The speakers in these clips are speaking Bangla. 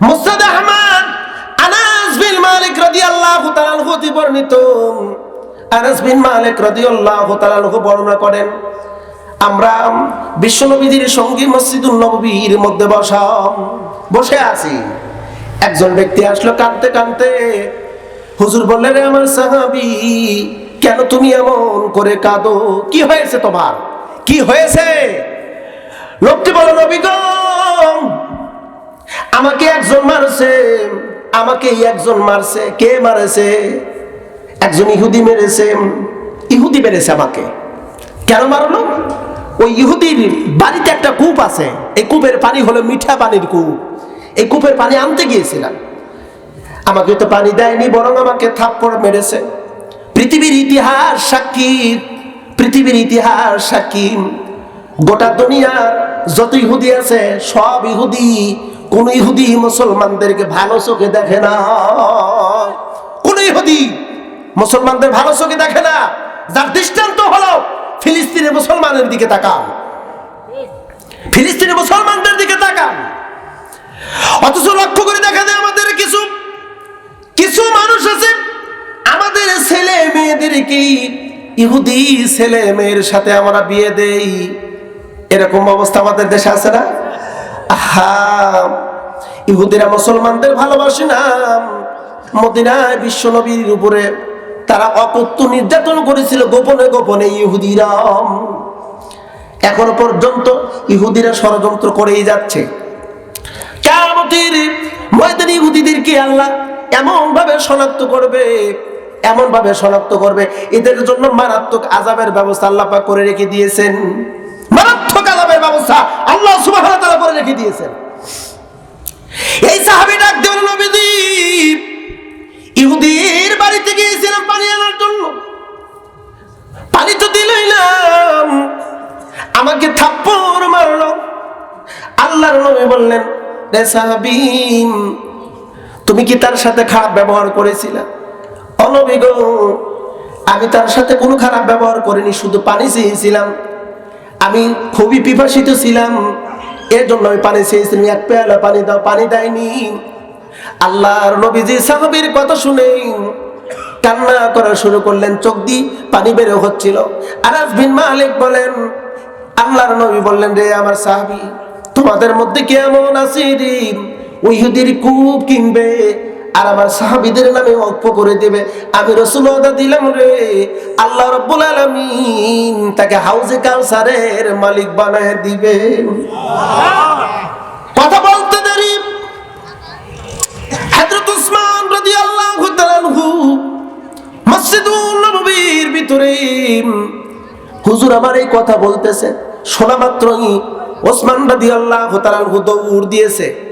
মুসনাদ আহমদ আনাস বিন মালিক রাদিয়াল্লাহু তাআলা বর্ণিত। আনাস বিন মালিক রাদিয়াল্লাহু তাআলা বর্ণনা করেন, আমরা বিশ্বনবীজির সঙ্গী মসজিদুল নববীর মধ্যে বসা আছি। একজন ব্যক্তি আসলো কাঁদতে কাঁদতে, হুজুর বললেন "রে আমার সাহাবি, কেন তুমি এমন করে কাঁদো? কি হয়েছে তোমার? কি হয়েছে? লোকটি বলো নবী গো আমাকে একজন মারছে আমাকে একজন মারছে। কে মারেছে? একজন ইহুদি মেরেছে। ইহুদি মেরেছে আমাকে। কেন মারলো? ওই ইহুদির বাড়িতে একটা কূপ আছে। এই কূপের পানি হলো মিঠা পানির কূপ। এই কূপের পানি আনতে গিয়েছিলাম। আমাকে তো পানি দেয়নি, বরং আমাকে থাপ্পড় মেরেছে। পৃথিবীর ইতিহাস সাক্ষী পৃথিবীর ইতিহাস সাক্ষী গোটা দুনিয়ার যত ইহুদি আছে, সব ইহুদি কোন ইহুদি মুসলমানদেরকে ভালো চোখে দেখে না। কোন ইহুদি মুসলমানদের ভালো চোখে দেখে না। যার দৃষ্টান্ত হলো ফিলিস্তিনের মুসলমানের দিকে তাকান ফিলিস্তিনের মুসলমানদের দিকে তাকান অথচ লক্ষ্য করে দেখা যায় আমাদের কিছু কিছু মানুষ আছে, আমাদের ছেলে মেয়েদেরকে ইহুদি ছেলে মেয়ের সাথে আমরা বিয়ে দেই। এরকম অবস্থা আমাদের দেশে আছে না? ইহুদিরা মুসলমানদের ভালোবাসে না। মদিনায় বিশ্ব নবীর উপরে তারা অকত্য নির্যাতন করেছিল গোপনে গোপনে ইহুদিরা এখনও পর্যন্ত ইহুদিরা ষড়যন্ত্র করেই যাচ্ছে। কেমতির ময়দানি ইহুদিদেরকে আল্লাহ এমন ভাবে শনাক্ত করবে এমন ভাবে শনাক্ত করবে। এদের জন্য মারাত্মক আজাবের ব্যবস্থা আল্লাহ পাক করে রেখে দিয়েছেন। ব্যবস্থা আল্লাহ সুবহানাহু ওয়া তাআলা করে রেখে দিয়েছেন। এই সাহাবী ডাক দেওয়ার নবীজি, ইহুদির বাড়িতে গিয়েছিলাম পানি আনার জন্য। পানি তো দিলাম আমাকে থাপ্পড় মারলো। আল্লাহর নবী বললেন, রে সাহাবীন তুমি কি তার সাথে খারাপ ব্যবহার করেছিলে? অনবী গো, আমি তার সাথে কোনো খারাপ ব্যবহার করিনি, শুধু পানি চেয়েছিলাম। আমি খুবই পিপাসিত ছিলাম। এর জন্য আমি পানি চেয়েছিলাম এক পেয়ালা পানি দাও, পানি দেয়নি। আল্লাহর নবীজি সাহাবীর কথা শুনে কান্না করা শুরু করলেন, চোখ দিয়ে পানি বের হচ্ছিল। আনাস বিন মালিক বলেন, আল্লাহর নবী বললেন, রে আমার সাহাবী, তোমাদের মধ্যে কেমন আছে রে? ওই ইহুদির কূপ কিনবে আর আমার সাহাবিদের নামে অক্ষ করে দেবে। আমি রসুল ওয়াদা দিলাম রে। আল্লাহ রব্বুল আলামিন তাকে হাউজে কাউসারের মালিক বানায় দিবে। কথা বলতে দেরি। হযরত উসমান রাদিয়াল্লাহু তাআলা আনহু মসজিদুল নববীর ভিতরে হুজুর আমার এই কথা বলতেছে। শোনা মাত্রই ওসমান রাদিয়াল্লাহু তাআলা দৌড় দিয়েছে।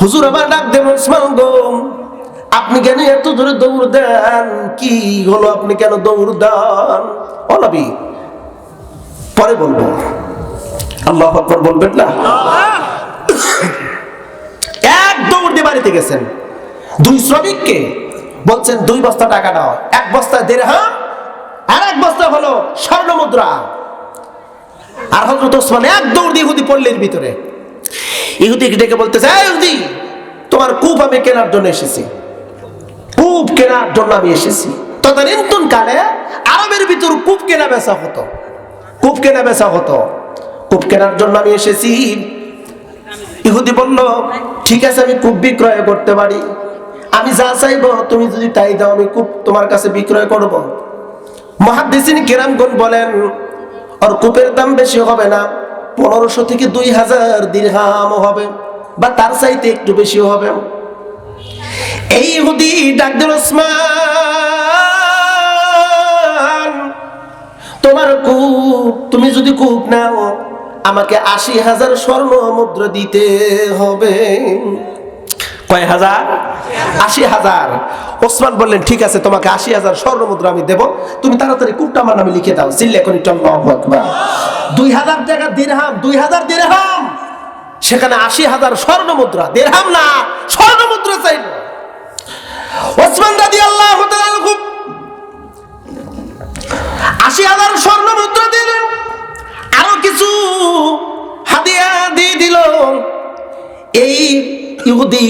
হুজুর আবার ডাক দেন ওসমান গো, আপনি কেন এত ধরে দৌড় দেন? কি হলো? আপনি কেন দৌড় দেন? নবী, পরে বলব। আল্লাহ আকবার বলবেন না? এক দৌড় দিয়ে বাড়িতে গেছেন। দুই শ্রমিককে বলছেন, দুই বস্তা টাকা দাও। এক বস্তা দেড়হাম, আর এক বস্তা হলো স্বর্ণ মুদ্রা আর হজরত ওসমান এক দৌড় দিয়ে ইহুদি পল্লীর ভিতরে। ইহুদিকে ডেকে বলতেছে, "এই ইহুদি, তোমার কূপ আমি কেনার জন্য এসেছি। কূপ কেনার জন্য আমি এসেছি। তদানীন্তন কালে আরবের ভিতর কূপ কেনা বেচা হতো। কূপ কেনা বেচা হতো। কূপ কেনার জন্য আমি এসেছি। ইহুদি বলল, ঠিক আছে, আমি কূপ বিক্রয় করতে পারি। আমি যা চাইব, তুমি যদি তাই দাও, আমি কূপ তোমার কাছে বিক্রয় করব। মহাদিসিন কেরামগণ বলেন, আর কূপের দাম বেশি হবে না। পনেরোশো থেকে দুই হাজার দীর্ঘাম হবে, বা তার চাইতে একটু বেশি হবে। এই ইহুদি ডাকদের তোমার কূপ, তুমি যদি কূপ নাও, আমাকে আশি হাজার স্বর্ণ মুদ্রা দিতে হবে। কয় হাজার? আশি হাজার। ওসমান বললেন, ঠিক আছে, তোমাকে আশি হাজার স্বর্ণ মুদ্রা আমি দেবো। তুমি তাড়াতাড়ি কূপটা আমার নামে লিখে দাও। চিল্লে করি দুই হাজার টাকা দিরহাম, দুই হাজার দিরহাম। সেখানে আশি হাজার স্বর্ণ মুদ্রা দিরহাম না স্বর্ণ মুদ্রা চাইল। ওসমান দাদি আল্লাহ খুব আশি হাজার স্বর্ণ মুদ্রা দিলেন। আরও কিছু হাদিয়া দিয়ে দিল। এই ইহুদি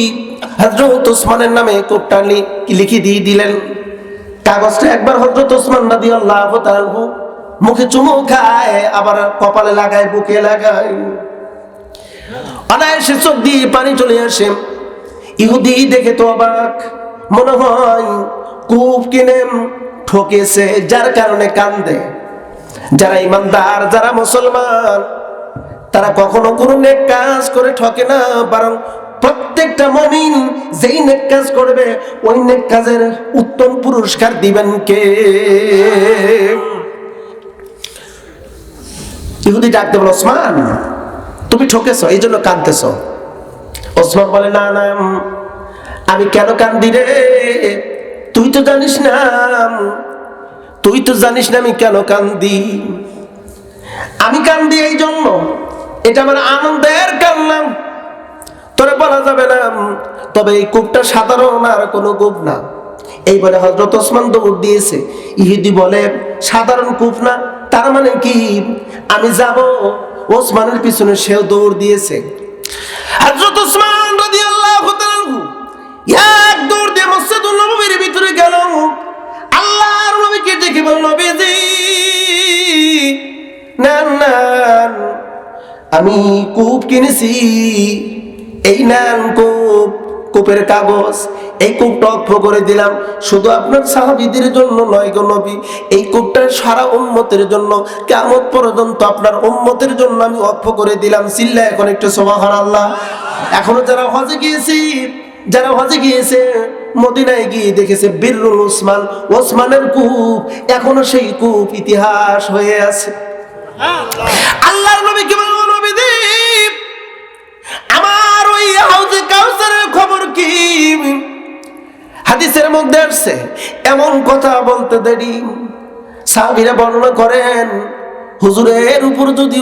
হজরত ওসমানের নামে কোপটা লিখে দিয়ে দিলেন? কাগজটা একবার হজরত ওসমান রাদি আল্লাহ মুখে চুমু খায়, আবার কপালে লাগায়, বুকে লাগায়। অনায়াসে চোখ দিয়ে পানি চলে আসে। ইহুদি দেখে তো অবাক, মনে হয় কূপ কিনে ঠকেছে, যার কারণে কান্দে। যারা ইমানদার, যারা মুসলমান, তারা কখনো কোনো নেক কাজ করে ঠকে না, বরং প্রত্যেকটা মমিন যেই নেক কাজ করবে, ওই নেক কাজের উত্তম পুরস্কার দিবেন কে? ইহুদি ডাকতে বলো, ওসমান, তুমি ঠকেছ, এই জন্য কাঁদতেছ। ওসমান বলে, না না আমি কেন কান্দি রে? তুই তো জানিস না তুই তো জানিস না আমি কেন কান্দি। আমি কান্দি এই জন্য, এটা আমার আনন্দের কান্না। তোরে বলা যাবে না। তবে এই কূপটা সাধারণ আর কোনো কূপ না। এই বলে হজরত ওসমান দৌড় দিয়েছে। ইহুদি বলে, সাধারণ কূপ না, তার মানে কি? আমি যাব। ওসমানের পিছনে সেও দৌড় দিয়েছে। হজরত ওসমান রাদিয়াল্লাহু তাআলা এক দৌড় দিয়ে মসজিদুল নববীর ভিতরে গেল। আল্লাহর নবীকে দেখে বল নবীজি, নেন নেন। আমি কূপ কিনেছি। এই নেন কূপ কূপের কাগজ এই কূপটা অক্ষ করে দিলাম। শুধু আপনার সাহাবিদের জন্য নয় গো নবী এই কূপটা সারা উম্মতের জন্য কেমন পর্যন্ত আপনার উম্মতের জন্য আমি অক্ষ করে দিলাম। সিল্লা এখন একটু সোমাহার আল্লাহ এখনও যারা হজে গিয়েছি যারা হজে গিয়েছে মদিনায় গিয়ে দেখেছে বীরুল ওসমান ওসমানের কূপ এখনও সেই কূপ ইতিহাস হয়ে আছে। আল্লাহর নবী কি বলব খবর কি? হাদিসের মধ্যে এমন কথা বলতে দেরি। সাহাবীরা বর্ণনা করেন, হুজুরের উপর যদি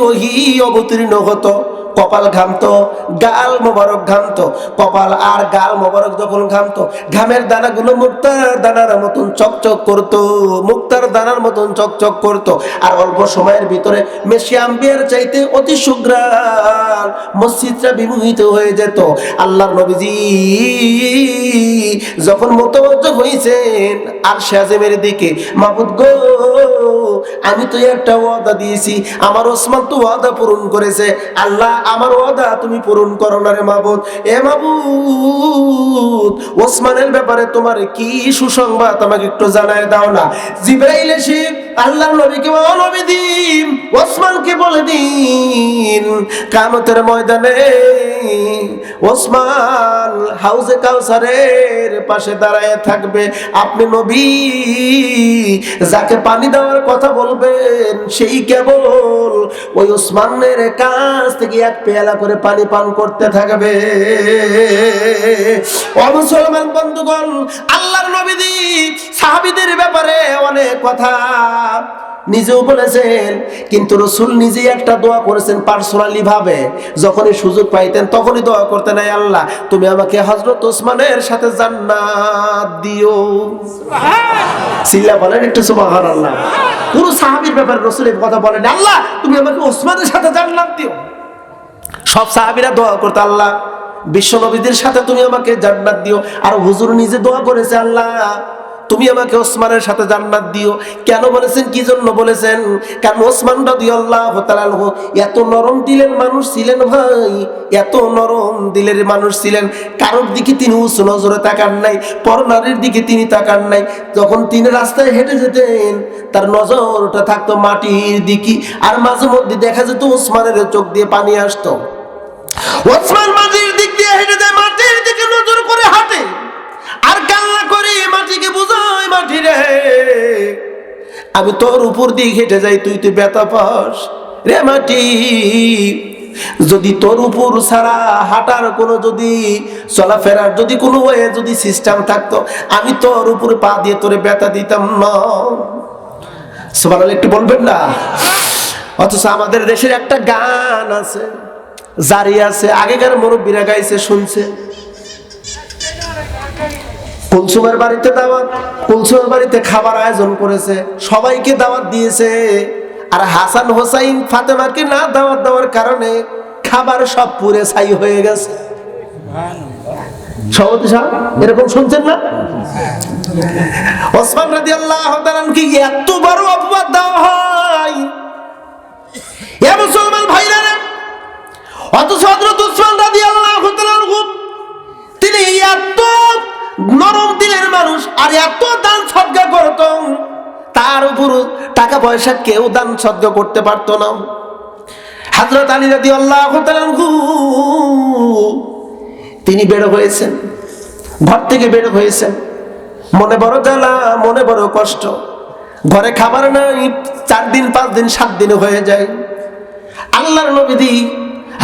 অবতীর্ণ হতো কপাল ঘামতো, গাল মোবারক ঘামতো। কপাল আর গাল মোবারক যখন ঘামতো, ঘামের দানাগুলো মুক্তার দানার মতন চকচক করতো, মুক্তার দানার মতন চকচক করতো। আর অল্প সময়ের ভিতরে মেসি আম্বিয়ার চাইতে অতি সুগ্রাণ মসজিদটা বিমোহিত হয়ে যেত। আল্লাহর নবীজি যখন মতবজ্জ হয়েছেন আর শাহজেমের দিকে, মাবুদ গো, আমি তো একটা ওয়াদা দিয়েছি, আমার ওসমান তো ওয়াদা পূরণ করেছে, আল্লাহ আমার ওয়াদা তুমি পূরণ করো না রে মাবুদ। এ মাবুদ, ওসমানের ব্যাপারে তোমার কি সুসংবাদ আমাকে একটু জানায় দাও না। জিব্রাইল এসে আল্লাহর নবীকে ও নবী দিন, ওসমানকে বলে দিন, কামতের ময়দানে ওসমান হাউজে কাউসারের পাশে দাঁড়ায় থাকবে। আপনি নবী, যাকে পানি দেওয়ার কথা বলবেন, সেই কেবল ওই ওসমানের কাছ থেকে এক পেয়ালা করে পানি পান করতে থাকবে। ও মুসলমান বন্ধুগণ আল্লাহর নবীদি সাহাবিদের ব্যাপারে অনেক কথা নিজেও বলেছেন কিন্তু রসুল নিজেই একটা দোয়া করেছেন পার্সোনালি ভাবে। যখনই সুযোগ পাইতেন তখনই দোয়া করতেন এই আল্লাহ তুমি আমাকে হজরত ওসমানের সাথে জান্নাত দিও। সিল্লা বলেন একটু সুবাহার আল্লাহ পুরো সাহাবির ব্যাপারে রসুলের কথা বলেন আল্লাহ তুমি আমাকে ওসমানের সাথে জান্নাত দিও। সব সাহাবিরা দোয়া করতো আল্লাহ বিশ্ব নবীদের সাথে তুমি আমাকে জান্নাত দিও। আর হুজুর নিজে দোয়া করেছে, আল্লাহ, তুমি আমাকে ওসমানের সাথে জান্নাত দিও। কেন বলেছেন? কি জন্য বলেছেন? কারণ ওসমান রাদিয়াল্লাহু তাআলা এত নরম দিলের মানুষ ছিলেন ভাই, এত নরম দিলের মানুষ ছিলেন। কারোর দিকে তিনি উঁচু নজরে তাকান নাই পরনারীর দিকে তিনি তাকান নাই। যখন তিনি রাস্তায় হেঁটে যেতেন, তার নজরটা থাকতো মাটির দিকে, আর মাঝে মধ্যে দেখা যেত ওসমানের চোখ দিয়ে পানি আসতো। ওসমান মাটির রে আমি তোর উপর দিয়ে হেঁটে যাই, তুই তুই ব্যথা পাস। রে মাটি, যদি তোর উপর ছাড়া হাঁটার কোনো যদি চলাফেরার যদি কোনো ওয়ে, যদি সিস্টেম থাকতো, আমি তোর উপরে পা দিয়ে তোরে ব্যথা দিতাম না একটু বলবেন না? অথচ আমাদের দেশের একটা গান আছে, জারি আছে, আগেকার মুরব্বীরা গাইছে, শুনছে। কুলসুমের বাড়িতে দাওয়াত, কুলসুমের বাড়িতে খাবার আয়োজন করেছে, সবাইকে দাওয়াত দিয়েছে। আর হাসান হোসাইন ফাতেমাকে না দাওয়াত দেওয়ার কারণে খাবার সব পুরে ছাই হয়ে গেছে। সভাপতি সাহেব, এরকম শুনছেন না? ওসমান রাজি আল্লাহ কি এত বড় অপবাদ দেওয়া হয়। এ মুসলমান ভাইরা রে, অথচ হযরত উসমান রাদিয়াল্লাহু নরম দিলের মানুষ আর এত দান সদ্গা করত, তার উপর টাকা পয়সা কেউ দান সদ্গা করতে পারতো না। হযরত আলী তাআলা আনহু, তিনি বের হয়েছেন, ঘর থেকে বের হয়েছেন। মনে বড় জ্বালা, মনে বড় কষ্ট। ঘরে খাবার নাই, চার দিন, পাঁচ দিন, সাত দিন হয়ে যায়। আল্লাহর নবীদি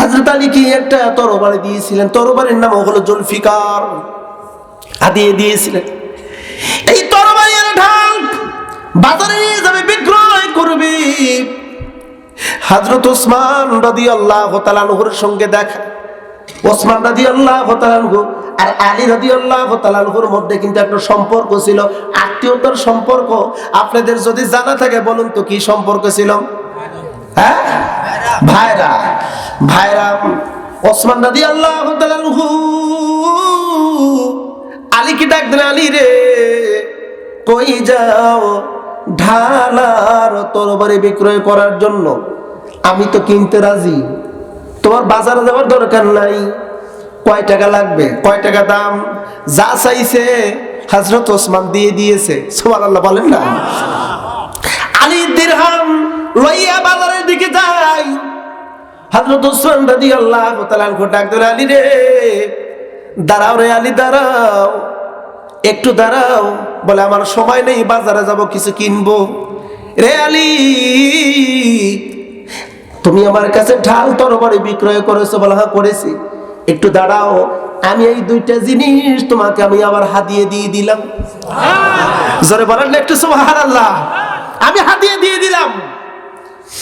হজরত আলী কি একটা তরবারি দিয়েছিলেন। তরবারির নাম হলো জুলফিকার। আদিয়ে দিয়েছিলেন। এই তরবারি এর ঢাল বাজারে নিয়ে যাবে, বিক্রয় করবে। হজরত ওসমান রদি আল্লাহ তালানহুর সঙ্গে দেখা। ওসমান রাদি আল্লাহ তালানহু আর আলী রাদি আল্লাহ তালানহুর মধ্যে কিন্তু একটা সম্পর্ক ছিল। আত্মীয়তার সম্পর্ক আপনাদের যদি জানা থাকে বলুন তো কি সম্পর্ক ছিল? হ্যাঁ? ভাইরা। ভাইরা, ওসমান রাদি আল্লাহ তালানহু আলীকে ডাক দেন আলী রে। কই যাও ঢালার তরবারি বিক্রয় করার জন্য। আমি তো কিনতে রাজি। তোমার বাজারে যাওয়ার দরকার নাই। কয় টাকা লাগবে? কয় টাকা দাম? যা চাইছে হাজরত ওসমান দিয়ে দিয়েছে। সোমান আল্লাহ বলেন না। আলী দিরহাম লইয়া বাজারের দিকে যাই হজরত ওসমান রাদি আল্লাহ ডাক দিল, আলী রে, দাঁড়াও রে, আলী, দাঁড়াও। একটু দাঁড়াও। বলে আমার সময় নেই বাজারে যাব কিছু কিনবো। রে আলী তুমি আমার কাছে ঢাল তরবারি বিক্রয় করেছ বলা হ্যাঁ করেছি। একটু দাঁড়াও আমি এই দুইটা জিনিস তোমাকে আমি আবার হাতিয়ে দিয়ে দিলাম। জোরে বলেন একটু একটু সুবহানাল্লাহ। আমি হাতিয়ে দিয়ে দিলাম।